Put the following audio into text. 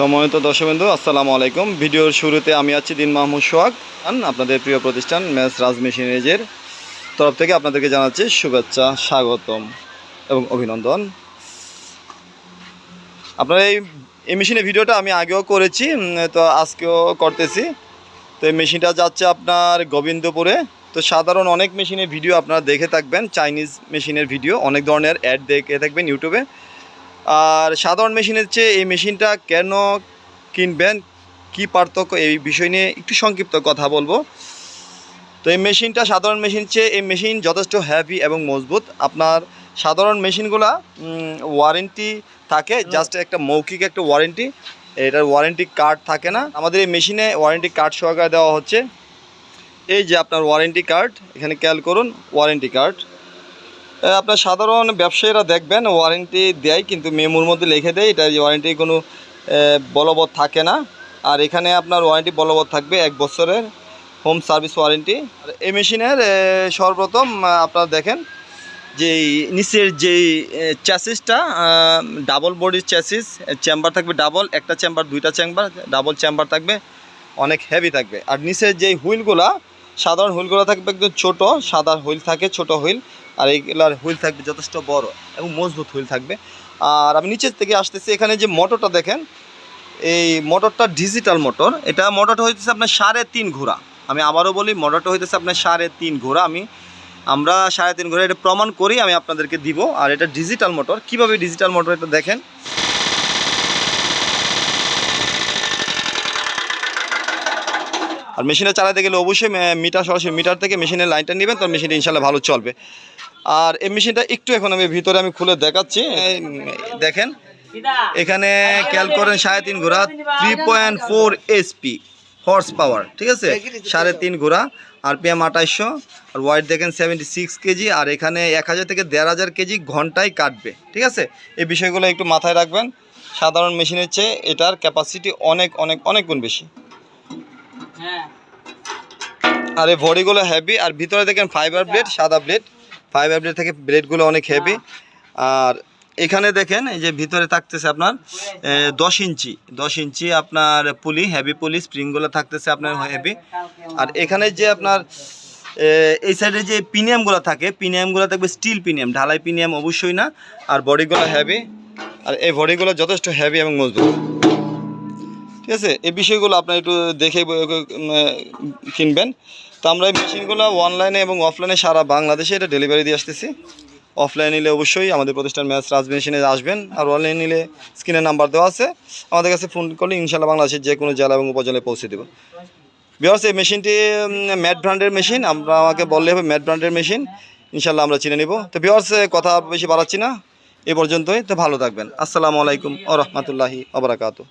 সময়ত দর্শকবন্ধু আসসালামু আলাইকুম। ভিডিওর শুরুতে আমি আছি দিন মাহমুদ সোহাগ। আপনাদের প্রিয় প্রতিষ্ঠান ম্যাচ রাজ মেশিনেজের তরফ থেকে আপনাদেরকে জানাচ্ছি শুভেচ্ছা, স্বাগতম এবং অভিনন্দন। আপনার এই এই মেশিনের ভিডিওটা আমি আগেও করেছি তো আজকেও করতেছি। তো এই মেশিনটা যাচ্ছে আপনার গোবিন্দপুরে। তো সাধারণ অনেক মেশিনের ভিডিও আপনারা দেখে থাকবেন, চাইনিজ মেশিনের ভিডিও, অনেক ধরনের অ্যাড দেখে থাকবেন ইউটিউবে। আর সাধারণ মেশিনের চেয়ে এই মেশিনটা কেন কিনবেন? কি পার্থক্য? এই বিষয় নিয়ে একটু সংক্ষিপ্ত কথা বলব। তো এই মেশিনটা সাধারণ মেশিন চেয়ে এই মেশিন যথেষ্ট হ্যাভি এবং মজবুত। আপনার সাধারণ মেশিনগুলা ওয়ারেন্টি থাকে জাস্ট একটা মৌখিক একটা ওয়ারেন্টি এটার ওয়ারেন্টি কার্ড থাকে না। আমাদের এই মেশিনে ওয়ারেন্টি কার্ড সহকারে দেওয়া হচ্ছে। এই যে আপনার ওয়ারেন্টি কার্ড এখানে খেয়াল করুন ওয়ারেন্টি কার্ড আপনার সাধারণ ব্যবসায়ীরা দেখবেন ওয়ারেন্টি দেয়, কিন্তু মেমোর মধ্যে লিখে দেয়, এটা ওয়ারেন্টি কোনো বলবৎ থাকে না। আর এখানে আপনার ওয়ারেন্টি বলবৎ থাকবে এক বছরের হোম সার্ভিস ওয়ারেন্টি আর এই মেশিনের সর্বপ্রথম আপনারা দেখেন যে নিচের যেই চ্যাসিসটা ডাবল বডির চ্যাসিস চেম্বার থাকবে ডাবল একটা চেম্বার দুইটা চেম্বার ডাবল চেম্বার থাকবে, অনেক হেভি থাকবে। আর নিচের যেই হুইলগুলা সাধারণ হুইলগুলো থাকবে একদম ছোট, সাদা হুইল থাকে, ছোট হুইল আর এইগুলার হুইল থাকবে যথেষ্ট বড় এবং মজবুত হুইল থাকবে। আর আমি নিচের থেকে আসতেছি, এখানে যে মোটরটা দেখেন, এই মোটরটা ডিজিটাল মোটর। এটা মোটরটা হইতেছে আপনার সাড়ে তিন ঘোড়া। আমি আবারও বলি, মোটরটা হইতেছে আপনার সাড়ে তিন ঘোড়া। আমি, আমরা সাড়ে তিন ঘোড়া, এটা প্রমাণ করি আমি আপনাদেরকে দিব। আর এটা ডিজিটাল মোটর। কীভাবে ডিজিটাল মোটর এটা দেখেন? আর মেশিনে চালাতে গেলে অবশ্যই মিটার, সরাসরি মিটার থেকে মেশিনের লাইনটা নেবেন, তো মেশিনটা ইনশাল্লাহ ভালো চলবে। আর এই মেশিনটা একটু এখন আমি ভিতরে আমি খুলে দেখাচ্ছি। দেখেন এখানে খেয়াল করেন সাড়ে তিন ঘোড়া three point four HP horse power ঠিক আছে? সাড়ে তিন ঘোড়া আর পিএম আঠাইশশো আর ওয়াইট দেখেন সেভেন্টি সিক্স কেজি আর এখানে এক হাজার থেকে দেড় হাজার কেজি ঘন্টায় কাটবে ঠিক আছে? এই বিষয়গুলো একটু মাথায় রাখবেন। সাধারণ মেশিনের চেয়ে এটার ক্যাপাসিটি অনেক অনেক অনেক গুণ বেশি। হ্যাঁ। আর এই ভরিগুলো হেভি আর ভিতরে দেখেন ফাইবার ব্লেড সাদা ব্লেড ফাইবার ব্লেড থেকে ব্লেডগুলো অনেক হেভি আর এখানে দেখেন, এই যে ভিতরে থাকতেছে আপনার দশ ইঞ্চি। দশ ইঞ্চি আপনার পুলি হেভি পুলি স্প্রিংগুলো থাকতেছে আপনার হেভি আর এখানে যে আপনার এই সাইডে যে পিনিয়ামগুলো থাকে পিনিয়ামগুলো থাকবে স্টিল পিনিয়াম ঢালাই পিনিয়াম অবশ্যই না। আর বডিগুলো হেভি আর এই বডিগুলো যথেষ্ট হেভি এবং মজবুত। ঠিক আছে? এই বিষয়গুলো আপনার একটু দেখে কিনবেন। তো আমরা এই মেশিনগুলো অনলাইনে এবং অফলাইনে সারা বাংলাদেশে এটা ডেলিভারি দিয়ে আসতেছি। অফলাইন নিলে অবশ্যই আমাদের প্রতিষ্ঠান ম্যাচ রাজ মেশিনে আসবেন। আর অনলাইন নিলে স্ক্রিনের নাম্বার দেওয়া আছে। আমাদের কাছে ফোন করলে ইনশাল্লাহ বাংলাদেশের যে কোনো জেলা এবং উপজেলায় পৌঁছে দেবো। বিহার এই মেশিনটি ম্যাট ব্র্যান্ডের মেশিন। আমরা আমাকে বললে হবে ম্যাট ব্র্যান্ডের মেশিন। ইনশাল্লাহ আমরা চিনে নিব। তো বিহার কথা বেশি বাড়াচ্ছি না। এ পর্যন্তই। তো ভালো থাকবেন। আসসালামু আলাইকুম ও রহমতুল্লাহি আবরাকাতু